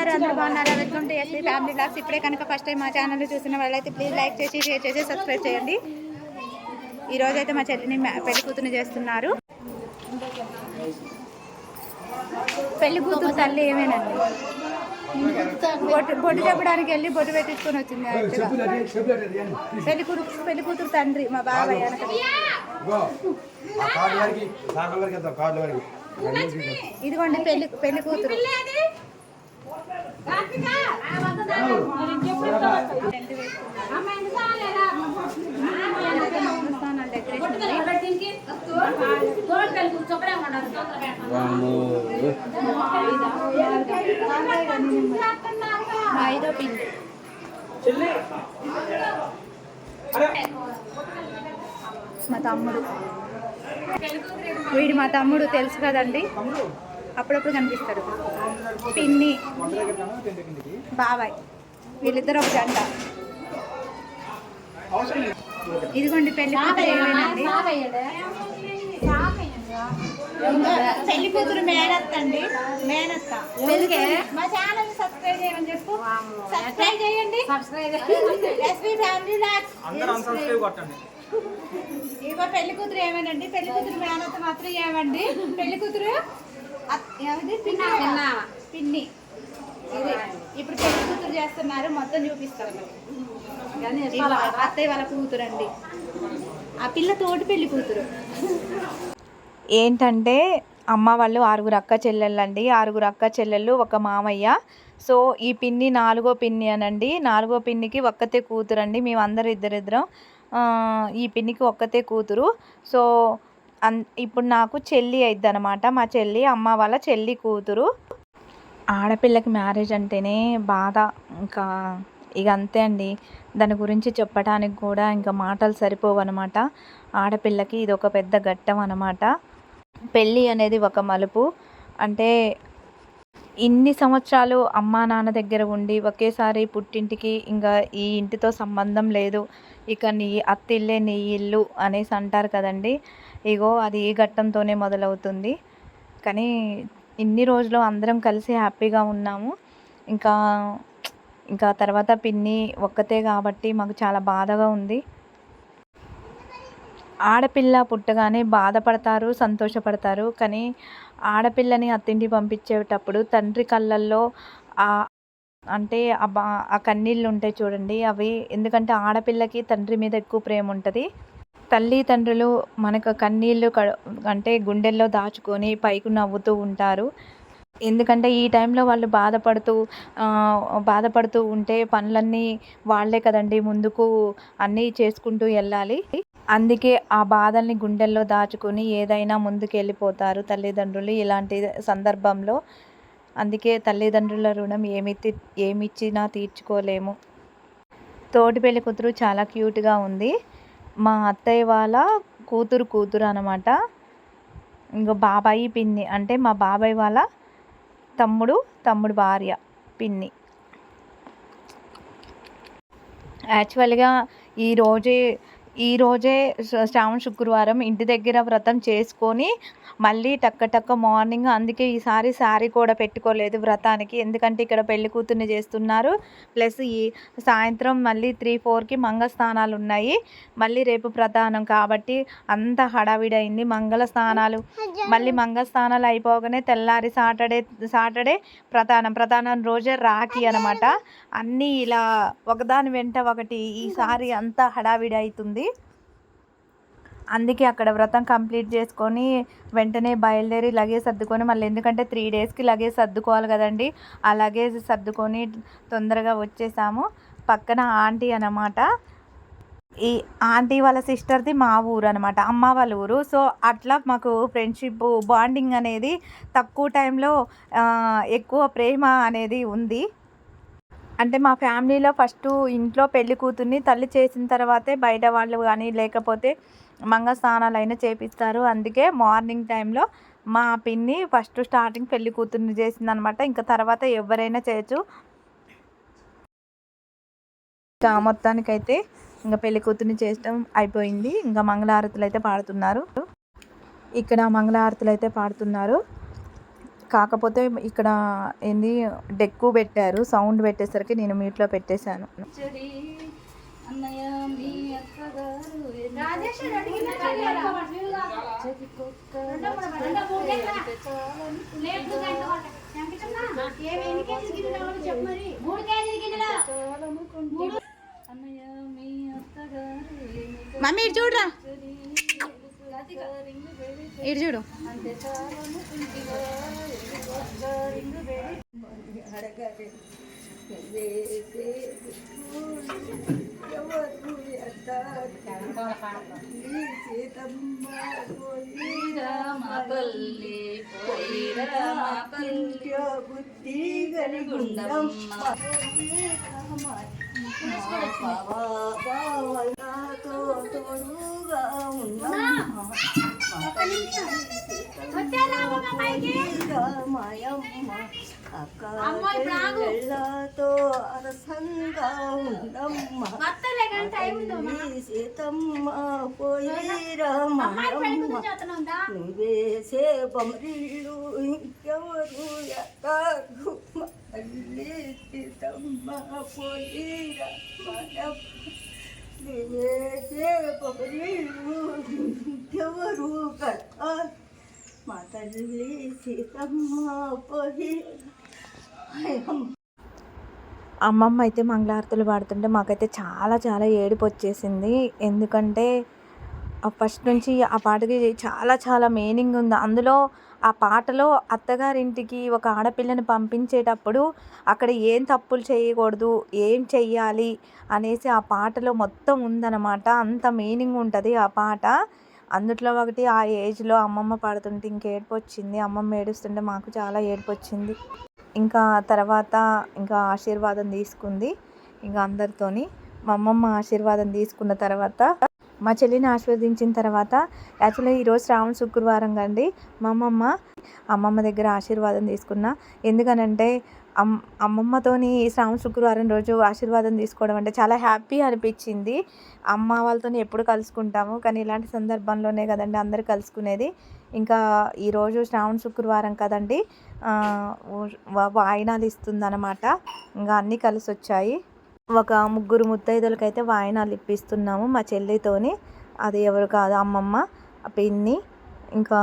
ఉన్నారు అందరూ బాగున్నారా? Welcome to SP family blogs ఇప్పుడే కనుక ఫస్ట్ టైం మా ఛానల్ చూసిన వాళ్ళైతే ప్లీజ్ లైక్ చేసి షేర్ చేసి సబ్స్క్రైబ్ చేయండి. ఈ రోజు అయితే మా చెల్లిని పెళ్ళి కూతురు చేస్తున్నారు. పెళ్ళి కూతురు తల్లి ఏమేనండి? బొట్టు బొట్టు చెప్పడానికి వెళ్ళి బొట్టు పెట్టించుకొని వచ్చింది. పెళ్ళి కూతురు పెళ్ళి కూతురు తండ్రి మా బాబాయ్ ఇదిగోండి పెళ్ళి పెళ్ళి కూతురు. మా తమ్ముడు. వీడు మా తమ్ముడు తెలుసు కదండి. అప్పుడప్పుడు కనిపిస్తాడు. పిన్ని. బాబాయ్. వీళ్ళిద్దరు ఒక జంట. ఇదిగోండి పెళ్ళి పెళ్ళి కూతురు మేనత్త అండి. మేనత్త. మా ఛానల్ సబ్స్క్రైబ్ చేయమని చెప్పు. సబ్స్క్రైబ్ చేయండి. SV family lakhs. ఇగో పెళ్ళి కూతురు ఏమేనండి పెళ్ళి కూతురు మేనత్త మాత్రం ఏమండి? పెళ్ళి కూతురు పిన్ని? పిన్ని. ఇది ఇప్పుడు పెళ్ళి కూతురు చేస్తున్నారు మొత్తం చూపిస్తారు అత్తయ్య వాళ్ళ కూతురు అండి ఆ పిల్ల తోటి పెళ్ళి కూతురు. ఏంటంటే అమ్మ వాళ్ళు ఆరుగురు అక్క చెల్లెళ్ళండి. ఆరుగురు అక్క చెల్లెళ్ళు ఒక మామయ్య. సో ఈ పిన్ని నాలుగో పిన్ని అనండి. నాలుగో పిన్నికి ఒక్కతే కూతురు అండి మేము అందరు ఇద్దరిద్దరం ఆ, ఈ పిన్నికి ఒక్కతే కూతురు. సో అన్ ఇప్పుడు నాకు చెల్లి అయిద్ది అనమాట మా చెల్లి అమ్మ వాళ్ళ చెల్లి కూతురు. ఆడపిల్లకి మ్యారేజ్ అంటేనే బాధ. ఇంకా ఇక అంతే అండి. దాని గురించి చెప్పడానికి కూడా ఇంకా మాటలు సరిపోవు అనమాట ఆడపిల్లకి ఇది ఒక పెద్ద ఘట్టం అనమాట పెళ్ళి అనేది ఒక మలుపు. అంటే ఇన్ని సంవత్సరాలు అమ్మా నాన్న దగ్గర ఉండి ఒకేసారి పుట్టింటికి ఇంకా ఈ ఇంటితో సంబంధం లేదు. ఇక నీ అత్తిల్లే నీ ఇల్లు అనేసి అంటారు కదండి. ఇగో అది ఈ ఘట్టంతోనే మొదలవుతుంది. కానీ ఇన్ని రోజులు అందరం కలిసి హ్యాపీగా ఉన్నాము. ఇంకా ఇంకా తర్వాత పిన్ని ఒక్కతే కాబట్టి మాకు చాలా బాధగా ఉంది. ఆడపిల్ల పుట్టగానే బాధపడతారు సంతోషపడతారు. కానీ ఆడపిల్లని అత్తింటి పంపించేటప్పుడు తండ్రి కళ్ళల్లో ఆ అంటే ఆ బా ఆ కన్నీళ్ళు ఉంటాయి చూడండి. అవి ఎందుకంటే ఆడపిల్లకి తండ్రి మీద ఎక్కువ ప్రేమ ఉంటుంది. తల్లి తండ్రులు మనకు కన్నీళ్ళు కడ అంటే గుండెల్లో దాచుకొని పైకి నవ్వుతూ ఉంటారు. ఎందుకంటే ఈ టైంలో వాళ్ళు బాధపడుతూ బాధపడుతూ ఉంటే పనులన్నీ వాళ్ళే కదండి ముందుకు అన్నీ చేసుకుంటూ వెళ్ళాలి. అందుకే ఆ బాధల్ని గుండెల్లో దాచుకొని ఏదైనా ముందుకు వెళ్ళిపోతారు తల్లిదండ్రులు ఇలాంటి సందర్భంలో. అందుకే తల్లిదండ్రుల రుణం ఏమి ఏమిచ్చినా తీర్చుకోలేము. తోటి పెళ్ళి కూతురు చాలా క్యూట్గా ఉంది. మా అత్తయ్య వాళ్ళ కూతురు కూతురు అనమాట ఇంకో బాబాయి పిన్ని అంటే మా బాబాయ్ వాళ్ళ తమ్ముడు తమ్ముడు భార్య పిన్ని. యాక్చువల్గా ఈ ఈరోజే శ్రావణ శుక్రవారం ఇంటి దగ్గర వ్రతం చేసుకొని మళ్ళీ టక్క టక్క మార్నింగ్ అందుకే ఈసారి శారీ కూడా పెట్టుకోలేదు వ్రతానికి. ఎందుకంటే ఇక్కడ పెళ్ళి కూతుర్ని చేస్తున్నారు. ప్లస్ ఈ సాయంత్రం మళ్ళీ త్రీ ఫోర్కి మంగళ ఉన్నాయి. మళ్ళీ రేపు ప్రధానం కాబట్టి అంత హడావిడి అయింది మంగళ స్నానాలు మళ్ళీ మంగళ స్నానాలు అయిపోగానే తెల్లారి సాటర్డే సాటర్డే ప్రధానం. ప్రధానం రోజే రాఖీ అనమాట. అన్నీ ఇలా ఒకదాని వెంట ఒకటి ఈసారి అంతా హడావిడి అవుతుంది అందుకే అక్కడ వ్రతం కంప్లీట్ చేసుకొని వెంటనే బయలుదేరి లగేజ్ సర్దుకొని మళ్ళీ ఎందుకంటే త్రీ డేస్కి లగేజ్ సర్దుకోవాలి కదండి. ఆ లగేజ్ సర్దుకొని తొందరగా వచ్చేసాము. పక్కన ఆంటీ అనమాట ఈ ఆంటీ వాళ్ళ సిస్టర్ది మా ఊరు అనమాట అమ్మ వాళ్ళ ఊరు. సో అట్లా మాకు ఫ్రెండ్షిప్ బాండింగ్ అనేది తక్కువ టైంలో ఎక్కువ ప్రేమ అనేది ఉంది. అంటే మా ఫ్యామిలీలో ఫస్ట్ ఇంట్లో పెళ్ళి కూతుర్ని తల్లి చేసిన తర్వాతే బయట వాళ్ళు కానీ లేకపోతే మంగళ స్నానాలు అయినా చేపిస్తారు. అందుకే మార్నింగ్ టైంలో మా పిన్ని ఫస్ట్ స్టార్టింగ్ పెళ్ళి కూతుర్ని చేసింది అనమాట ఇంకా తర్వాత ఎవరైనా చేయొచ్చు. ఇంకా మొత్తానికైతే ఇంకా పెళ్ళి కూతుర్ని చేయడం అయిపోయింది. ఇంకా మంగళహారతులు అయితే పాడుతున్నారు. ఇక్కడ మంగళహారతులు అయితే పాడుతున్నారు. కాకపోతే ఇక్కడ ఏంది డెక్కు పెట్టారు. సౌండ్ పెట్టేసరికి నేను మ్యూట్లో పెట్టేశాను. చెడి అన్నయ్య మీ అక్కగారు అన్నయ్య మీ అత్తగారు మమ్మీ చూడరా. ఇటు చూడు అంటే చాలనుకుంటివా రింగు వేడి నాతో ఉండమ్మ మాయమ్మ అరసంగా ఉండమ్మ సీతమ్మ పోయిరా మాయమ్మ నువ్వేసే బొమ్మరిల్లు ఇంకెవరు ఎత్తారు మా తల్లి సీతమ్మ పోయిరా మాయమ్మ నువ్వేసే మా తల్లి సీతమ్మ అమ్మమ్మ అయితే మంగళారతులు పాడుతుంటే మాకైతే చాలా చాలా ఏడుపు వచ్చేసింది. ఎందుకంటే ఆ ఫస్ట్ నుంచి ఆ పాటకి చాలా చాలా మీనింగ్ ఉంది. అందులో ఆ పాటలో అత్తగారింటికి ఒక ఆడపిల్లని పంపించేటప్పుడు అక్కడ ఏం తప్పులు చేయకూడదు ఏం చెయ్యాలి అనేసి ఆ పాటలో మొత్తం ఉందన్నమాట. అంత మీనింగ్ ఉంటుంది ఆ పాట. అందుట్లో ఒకటి ఆ ఏజ్లో అమ్మమ్మ పాడుతుంటే ఇంక ఏడుపు వచ్చింది అమ్మమ్మ ఏడుస్తుంటే మాకు చాలా ఏడుపు వచ్చింది ఇంకా తర్వాత ఇంకా ఆశీర్వాదం తీసుకుంది ఇంకా అందరితోని. మా అమ్మమ్మ ఆశీర్వాదం తీసుకున్న తర్వాత మా చెల్లిని ఆశీర్వదించిన తర్వాత యాక్చువల్లీ ఈరోజు శ్రావణ శుక్రవారం కండి. మా అమ్మమ్మ అమ్మమ్మ దగ్గర ఆశీర్వాదం తీసుకున్న. ఎందుకనంటే అమ్ అమ్మమ్మతోని శ్రావణ శుక్రవారం రోజు ఆశీర్వాదం తీసుకోవడం అంటే చాలా హ్యాపీ అనిపించింది. అమ్మ వాళ్ళతో ఎప్పుడు కలుసుకుంటాము కానీ ఇలాంటి సందర్భంలోనే కదండి అందరు కలుసుకునేది. ఇంకా ఈరోజు శ్రావణ శుక్రవారం కదండి. వాయినాలు ఇస్తుందన్నమాట. ఇంకా అన్నీ కలిసి వచ్చాయి ఒక ముగ్గురు ముత్తైదులకైతే వాయినాలు ఇప్పిస్తున్నాము మా చెల్లితోని. అది ఎవరు కాదు అమ్మమ్మ పిన్ని ఇంకా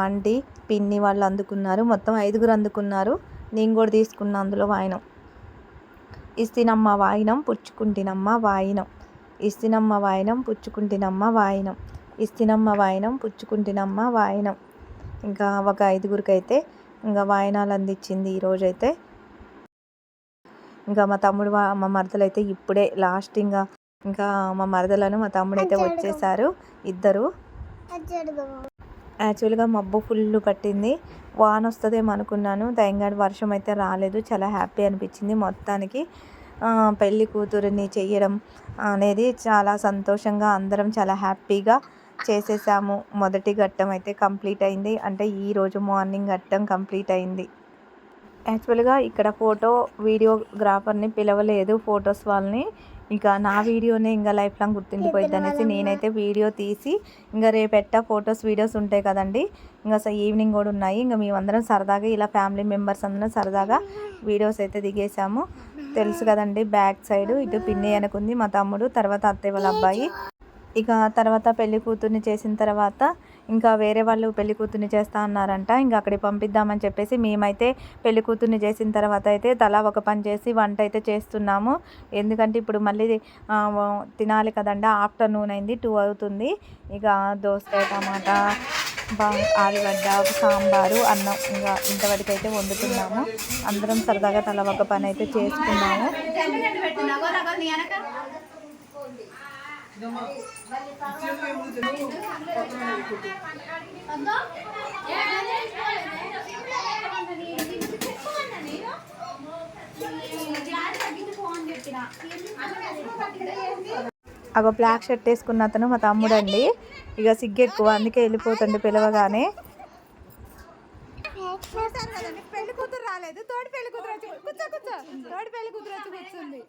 ఆంటీ పిన్ని వాళ్ళు అందుకున్నారు. మొత్తం ఐదుగురు అందుకున్నారు. నేను కూడా తీసుకున్నా అందులో వాయినం. ఇస్తినమ్మ వాయినం పుచ్చుకుంటినమ్మ వాయినం. ఇస్తినమ్మ వాయినం పుచ్చుకుంటినమ్మ వాయినం. ఇస్తినమ్మ వాయినం పుచ్చుకుంటినమ్మ వాయినం. ఇంకా ఒక ఐదుగురికి అయితే ఇంకా వాయినాలు అందించింది ఈరోజైతే ఇంకా మా తమ్ముడు మా మరదలు అయితే ఇప్పుడే లాస్ట్ ఇంకా ఇంకా మా మరదలను మా తమ్ముడు అయితే వచ్చేసారు ఇద్దరు. యాక్చువల్గా మబ్బు ఫుల్ పట్టింది. వాన వస్తుందేమో అనుకున్నాను. థ్యాంక్ వర్షం అయితే రాలేదు. చాలా హ్యాపీ అనిపించింది మొత్తానికి. పెళ్ళి కూతురిని చెయ్యడం అనేది చాలా సంతోషంగా అందరం చాలా హ్యాపీగా చేసేసాము. మొదటి ఘట్టం అయితే కంప్లీట్ అయింది. అంటే ఈ రోజు మార్నింగ్ ఘట్టం కంప్లీట్ అయింది. యాక్చువల్గా ఇక్కడ ఫోటో వీడియోగ్రాఫర్ని పిలవలేదు. ఫొటోస్ వాళ్ళని ఇంకా నా వీడియోనే ఇంకా లైఫ్ లాంగ్ గుర్తుండిపోయింది అనేసి నేనైతే వీడియో తీసి ఇంకా రేపెట్ట ఫొటోస్ వీడియోస్ ఉంటాయి కదండి. ఇంకా స- ఈవినింగ్ కూడా ఉన్నాయి. ఇంకా మేమందరం సరదాగా ఇలా ఫ్యామిలీ మెంబర్స్ అందరం సరదాగా వీడియోస్ అయితే దిగేసాము తెలుసు కదండి బ్యాక్ సైడ్ ఇటు పిన్ని అనుకుంది మా తమ్ముడు తర్వాత అత్తయ్య వాళ్ళ అబ్బాయి. ఇక తర్వాత పెళ్ళి కూతుర్ని చేసిన తర్వాత ఇంకా వేరే వాళ్ళు పెళ్ళి కూతుర్ని చేస్తా అన్నారంట ఇంకా అక్కడికి పంపిద్దామని చెప్పేసి మేమైతే పెళ్ళి కూతుర్ని చేసిన తర్వాత అయితే తలా ఒక పని చేసి వంట అయితే చేస్తున్నాము. ఎందుకంటే ఇప్పుడు మళ్ళీ తినాలి కదండి ఆఫ్టర్నూన్ అయింది టూ అవుతుంది. ఇక దోసకాయ టమాటా బా ఆలుగడ్డ సాంబారు అన్నం ఇంకా ఇంతవరకు అయితే వండుతున్నాము. అందరం సరదాగా తల ఒక పని అయితే చేసుకున్నాము. అగో బ్లాక్ షర్ట్ వేసుకున్న అతను మా తమ్ముడు అండి ఇక సిగ్గు ఎక్కువ అందుకే వెళ్ళిపోతుండే పిలవగానే. పెళ్ళి కూతురు రాలేదు తోడి పెళ్ళి కూతురు వచ్చి కూర్చో కూర్చో. తోడి పెళ్ళి కూతురు వచ్చి కూర్చుంది.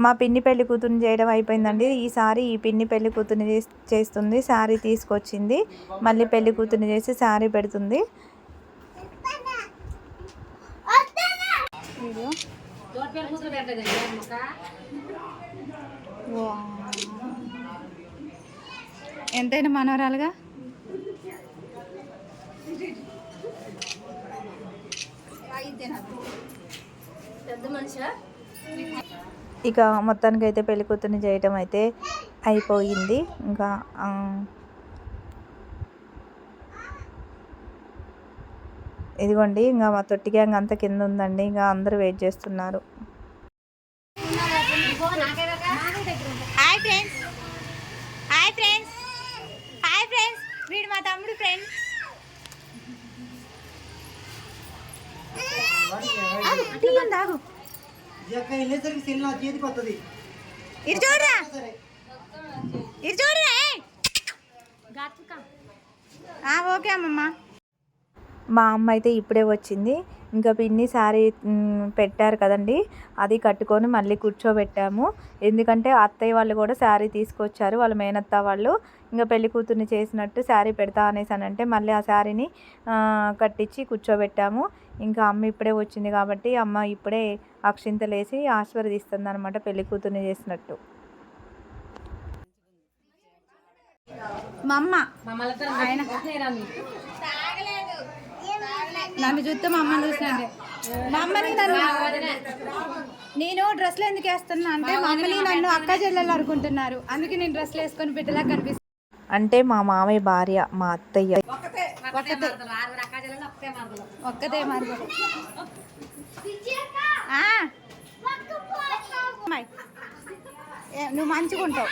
మా పిన్ని పెళ్ళి కూతురుని చేయడం అయిపోయిందండి. ఈసారి ఈ పిన్ని పెళ్ళి కూతురుని చేస్- చేస్తుంది. శారీ తీసుకొచ్చింది. మళ్ళీ పెళ్ళి కూతురుని చేసి శారీ పెడుతుంది. ఎంతైనా మనవరాలుగా? పెద్ద మనిషా ఇక మొత్తానికి అయితే పెళ్ళి కూతుర్ని చేయటం అయితే అయిపోయింది. ఇంకా ఇదిగోండి ఇంకా మా తొట్టి గ్యాంగ్ అంతా కింద ఉందండి. ఇంకా అందరూ వెయిట్ చేస్తున్నారు. Hi friends. Hi friends. Hi friends. వీడు మా తమ్ముడు ఫ్రెండ్. ఆగు వెళ్ళేసరికి సెల్ నా చేతికి వస్తుంది. ఇటు చూడరా. ఇటు చూడరా ఏయ్. ఆ, ఓకే అమ్మమ్మ. మా అమ్మ అయితే ఇప్పుడే వచ్చింది. ఇంకా పిన్ని శారీ పెట్టారు కదండి. అది కట్టుకొని మళ్ళీ కూర్చోబెట్టాము. ఎందుకంటే అత్తయ్య వాళ్ళు కూడా శారీ తీసుకొచ్చారు. వాళ్ళ మేనత్త వాళ్ళు ఇంకా పెళ్ళి కూతుర్ని చేసినట్టు శారీ పెడతా అనేసి అని అంటే మళ్ళీ ఆ శారీని ఆ, కట్టించి కూర్చోబెట్టాము. ఇంకా అమ్మ ఇప్పుడే వచ్చింది కాబట్టి అమ్మ ఇప్పుడే అక్షింతలేసి ఆశీర్వదిస్తుంది అనమాట పెళ్ళి కూతుర్ని చేసినట్టు. మా అమ్మ ఆయన. నన్ను చూస్తే మా అమ్మని చూసినట్టే మా అమ్మని నన్ను నేను డ్రెస్లు ఎందుకు వేస్తున్నా అంటే మా అమ్మని నన్ను అక్క చెల్లెలు అనుకుంటున్నారు. అందుకే నేను డ్రెస్లు వేసుకొని బిడ్డలా కనిపిస్తాను అంటే మా మామయ్య భార్య మా అత్తయ్య. ఒక్కతే ఒక్కతే మార్గం ఆ. అమ్మాయి, ఏ, నువ్వు మంచుకుంటావు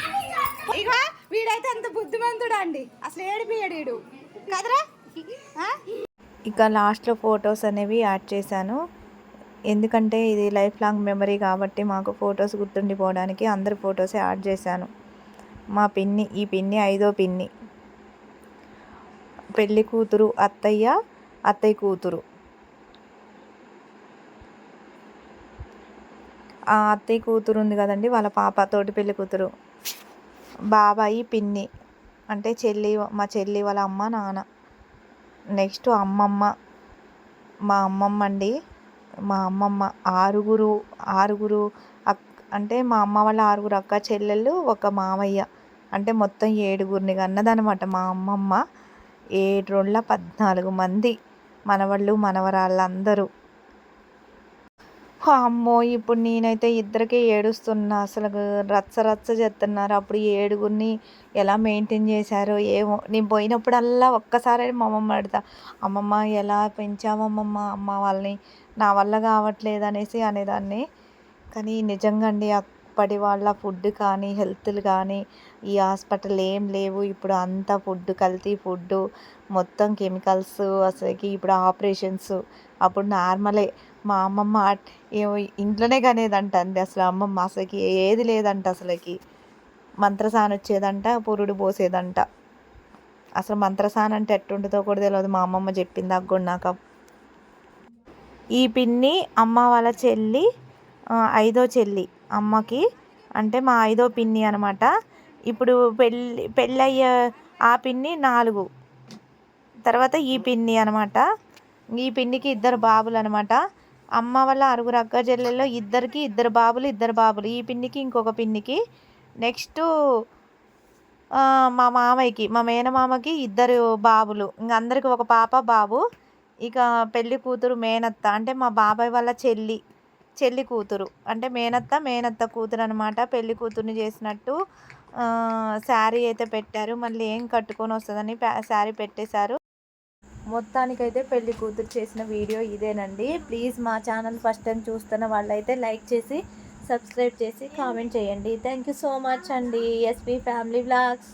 ఇక వీడైతే అంత బుద్ధిమంతుడు అండి అసలు ఏడిపియడు వీడు. కదరా? ఇక లాస్ట్లో ఫొటోస్ అనేవి యాడ్ చేశాను. ఎందుకంటే ఇది లైఫ్ లాంగ్ మెమరీ కాబట్టి మాకు ఫొటోస్ గుర్తుండిపోవడానికి అందరి ఫొటోస్ యాడ్ చేశాను. మా పిన్ని ఈ పిన్ని ఐదో పిన్ని. పెళ్ళి కూతురు అత్తయ్య అత్తయ్య కూతురు. ఆ అత్తయ్య కూతురు ఉంది కదండి వాళ్ళ పాప తోటి పెళ్ళి కూతురు. బాబాయి పిన్ని. అంటే చెల్లి మా చెల్లి వాళ్ళ అమ్మ నాన్న. నెక్స్ట్ అమ్మమ్మ. మా అమ్మమ్మ అండి మా అమ్మమ్మ. ఆరుగురు ఆరుగురు అంటే మా అమ్మ వాళ్ళ ఆరుగురు అక్క చెల్లెళ్ళు ఒక మామయ్య. అంటే మొత్తం ఏడుగురిని కన్నదనమాట మా అమ్మమ్మ. ఏడు రోజుల పద్నాలుగు మంది. మనవాళ్ళు మనవరాళ్ళు అందరూ అమ్మో ఇప్పుడు నేనైతే ఇద్దరికే ఏడుస్తున్నా. అసలు రచ్చ రచ్చ చేస్తున్నారు. అప్పుడు ఏడుగురిని ఎలా మెయింటైన్ చేశారో ఏమో. నేను పోయినప్పుడల్లా ఒక్కసారి మా అమ్మమ్మ అడుగుతా అమ్మమ్మ ఎలా పెంచామమ్మమ్మ అమ్మ వాళ్ళని నా వల్ల కావట్లేదు అనేసి అనేదాన్ని. కానీ నిజంగా అండి అప్పటి వాళ్ళ ఫుడ్ కానీ హెల్త్లు కానీ ఈ హాస్పిటల్ ఏం లేవు. ఇప్పుడు అంతా ఫుడ్ కల్తీ ఫుడ్ మొత్తం కెమికల్స్ అసలుకి ఇప్పుడు ఆపరేషన్స్. అప్పుడు నార్మలే. మా అమ్మమ్మ ఇంట్లోనే కనేదంట అండి అసలు అమ్మమ్మ అసలుకి. ఏది లేదంట అసలుకి. మంత్రసాన వచ్చేదంట పురుడు పోసేదంట. అసలు మంత్రసాన్ అంటే ఎట్టుంటుందో కూడా తెలియదు మా అమ్మమ్మ చెప్పింది. నాకు నాకు ఈ పిన్ని అమ్మ వాళ్ళ చెల్లి ఐదో చెల్లి అమ్మకి. అంటే మా ఐదో పిన్ని అనమాట. ఇప్పుడు పెళ్ళి పెళ్ళయ్య ఆ పిన్ని నాలుగు. తర్వాత ఈ పిన్ని అనమాట. ఈ పిన్నికి ఇద్దరు బాబులు అనమాట. అమ్మ వాళ్ళ అరుగురు అక్క చెల్లెల్లో ఇద్దరికి ఇద్దరు బాబులు ఇద్దరు బాబులు. ఈ పిన్నికి ఇంకొక పిన్నికి. నెక్స్ట్ మా మామయ్యకి మా మేనమామకి ఇద్దరు బాబులు. ఇంక అందరికి ఒక పాప బాబు. ఇక పెళ్ళి కూతురు మేనత్త. అంటే మా బాబాయ్ వాళ్ళ చెల్లి. చెల్లి కూతురు. అంటే మేనత్త మేనత్త కూతురు అనమాట పెళ్ళి కూతురుని చేసినట్టు శారీ అయితే పెట్టారు. మళ్ళీ ఏం కట్టుకొని వస్తుందని శారీ పెట్టేశారు. మొత్తానికైతే పెళ్ళి కూతురు చేసిన వీడియో ఇదేనండి. ప్లీజ్ మా ఛానల్ ఫస్ట్ టైం చూస్తున్న వాళ్ళైతే లైక్ చేసి సబ్స్క్రైబ్ చేసి కామెంట్ చేయండి. థ్యాంక్ యూ సో మచ్ అండి. SP family blogs